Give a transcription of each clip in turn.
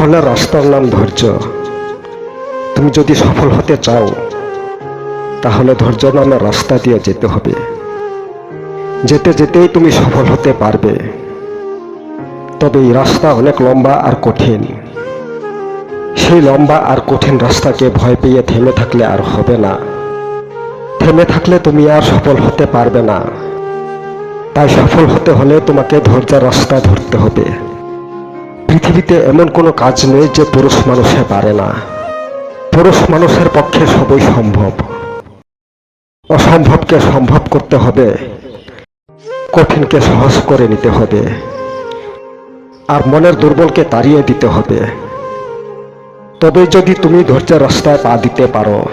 সফলের রাস্তার নাম ধৈর্য। তুমি যদি সফল হতে চাও, তাহলে ধৈর্য নামের রাস্তা দিয়ে যেতে হবে। যেতে যেতেই তুমি সফল হতে পারবে। তবে এই রাস্তা অনেক লম্বা আর কঠিন। সেই লম্বা আর কঠিন রাস্তাকে ভয় পেয়ে থেমে থাকলে আর হবে না। থেমে থাকলে তুমি আর সফল হতে পারবে না। তাই সফল হতে হলে তোমাকে ধৈর্যের রাস্তা ধরতে হবে। পৃথিবীতে এমন কোনো কাজ নেই যে পুরুষ মানুষে পারে না। পুরুষ মানুষের পক্ষে সবই সম্ভব। অসম্ভবকে সম্ভব করতে হবে। কঠিনকে সহজ করে নিতে হবে। আর মনের দুর্বলকে তাড়িয়ে দিতে হবে। তবে যদি তুমি ধৈর্যের রাস্তায় পা দিতে পারো,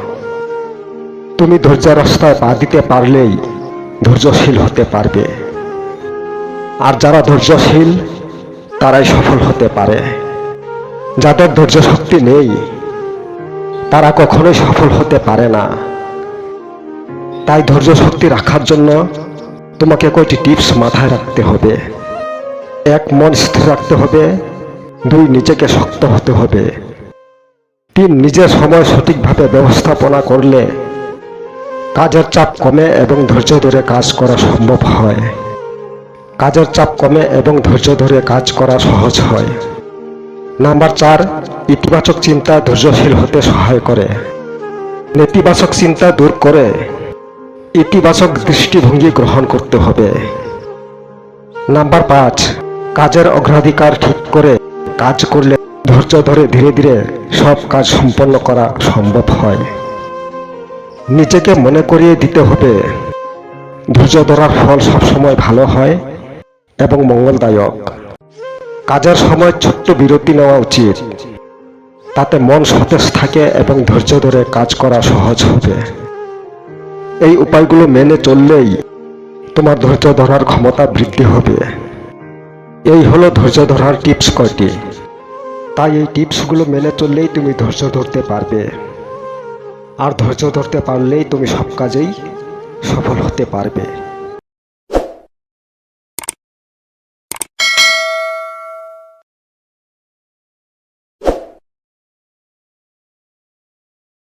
তুমি ধৈর্যের রাস্তায় পা দিতে পারলেই ধৈর্যশীল হতে পারবে। আর যারা ধৈর্যশীল তারাই সফল হতে পারে। যাদের ধৈর্য শক্তি নেই, তারা কখনোই সফল হতে পারে না। তাই ধৈর্য শক্তি রাখার জন্য তোমাকে কয়টি টিপস মাথায় রাখতে হবে। এক, মন স্থির রাখতে হবে। দুই, নিজেকে শক্ত হতে হবে। তিন, নিজের সময় সঠিকভাবে ব্যবস্থাপনা করলে কাজের চাপ কমে এবং ধৈর্য ধরে কাজ করা সম্ভব হয়। কাজের চাপ কমে এবং ধৈর্য ধরে কাজ করা সহজ হয়। নাম্বার চার, ইতিবাচক চিন্তা ধৈর্যশীল হতে সহায় করে। নেতিবাচক চিন্তা দূর করে। ইতিবাচক দৃষ্টিভঙ্গি গ্রহণ করতে হবে। নাম্বার পাঁচ, কাজের অগ্রাধিকার ঠিক করে কাজ করলে ধৈর্য ধরে ধীরে ধীরে সব কাজ সম্পন্ন করা সম্ভব হয়। নিজেকে মনে করিয়ে দিতে হবে। ধৈর্য ধরার ফল সবসময় ভালো হয়। এবং মঙ্গলদায়ক। কাজের সময় ছোট্ট বিরতি নেওয়া উচিত। তাতে মন সতেজ থাকে এবং ধৈর্য ধরে কাজ করা সহজ হবে। এই উপায়গুলো মেনে চললেই তোমার ধৈর্য ধরার ক্ষমতা বৃদ্ধি হবে। এই হলো ধৈর্য ধরার টিপস কয়টি। তাই এই টিপসগুলো মেনে চললেই তুমি ধৈর্য ধরতে পারবে। আর ধৈর্য ধরতে পারলেই তুমি সব কাজেই সফল হতে পারবে।